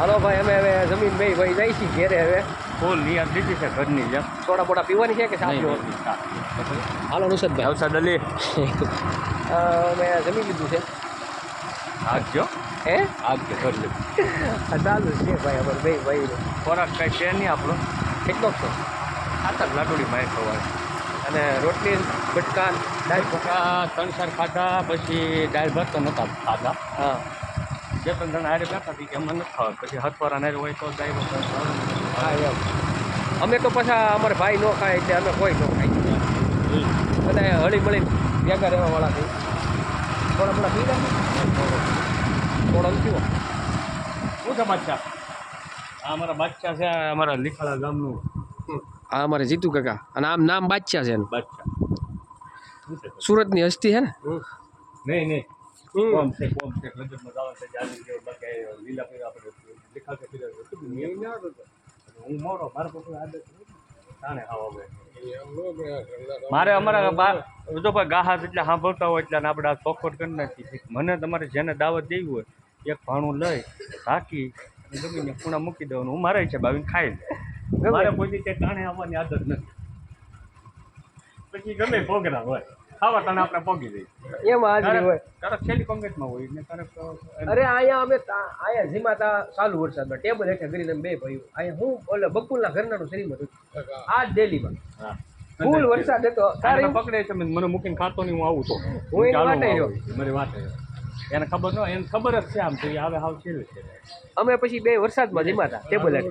હાલો ભાઈ અમે હવે જમીન ભાઈ ભાઈ જાય છીએ ઘેરે હવે. ફૂલ નિયમ દીધી છે ઘરની જેમ. સોડા બોડા પીવાની છે કે સાફ. હાલો નુસરતભાઈ નવસાદ અલી. અમે જમી લીધું છે. આગજો હે? આગજો ઘર ચાલુ છે ભાઈ અમારે ભાઈ ભાઈ. ખોરાક કઈ છે નહીં આપણો. કેટલો છો? ખાતર લાડુડી માય ખવાય. અને રોટલી બટકા દાળ. આ ત્રણ ચાર ખાધા પછી દાળ ભાત તો નહોતા ખાધા. હા. બે ત્રણ જણા હારે બેઠા હતી કે અમને નથી ખાવા. પછી હથવારા નાર હોય તો દાળ હા એમ. અમે તો પાછા અમારે ભાઈ ન ખાય એટલે અમે કોઈ ન ખાય. બધા હળી મળી ભેગા રહેવાવાળા થઈ થોડા થોડા પી થોડા નથી શું છે બાદશાહ? આ અમારા બાદશાહ છે અમારા લીખાળા ગામનું. આ અમારે જીતુ કાકા. અને આમ નામ બાદશાહ છે એનું. બાદશાહ. સુરતની હસ્તી છે ને? નહીં નહીં. છે છે બાકી લીલા આપણે હું મોરો મારા પપ્પા આદત તાણે ખાવા આવે મારે અમારા બા જો ભાઈ ગાહા જેટલા સાંભળતા હોય એટલે આપણે આ ચોખવટ કરી નાખી. મને તમારે જેને દાવત દેવી હોય એક ભાણું લઈ રાખી જમીને ખૂણા મૂકી દેવાનું. હું મારે છે બાવીને ખાઈ લે મારે કોઈ રીતે ક્યાંય આવવાની આદત નથી. પછી ગમે પ્રોગ્રામ હોય. ખાવા તને આપણે પોગી દઈએ એમ હાજરી હોય. તારા છેલ્લી કોંગ્રેસમાં હોય ને અરે અહીંયા અમે અહીંયા જીમાતા ચાલુ વરસાદમાં ટેબલ હેઠે કરીને બે ભાઈઓ. અહીંયા હું ઓલે બકુલના ઘરનાનું શ્રીમત હતું આ જ હા. ફૂલ વરસાદ હતો. તારે પકડે છે મને મૂકીને ખાતો નહીં હું આવું તો હું એની વાટે રહ્યો. મારી વાટે. એને ખબર ન એને ખબર જ છે આમ તો હવે આવે હાવ છેલ્લે છે અમે પછી બે વરસાદમાં જીમાતા ટેબલ હેઠે?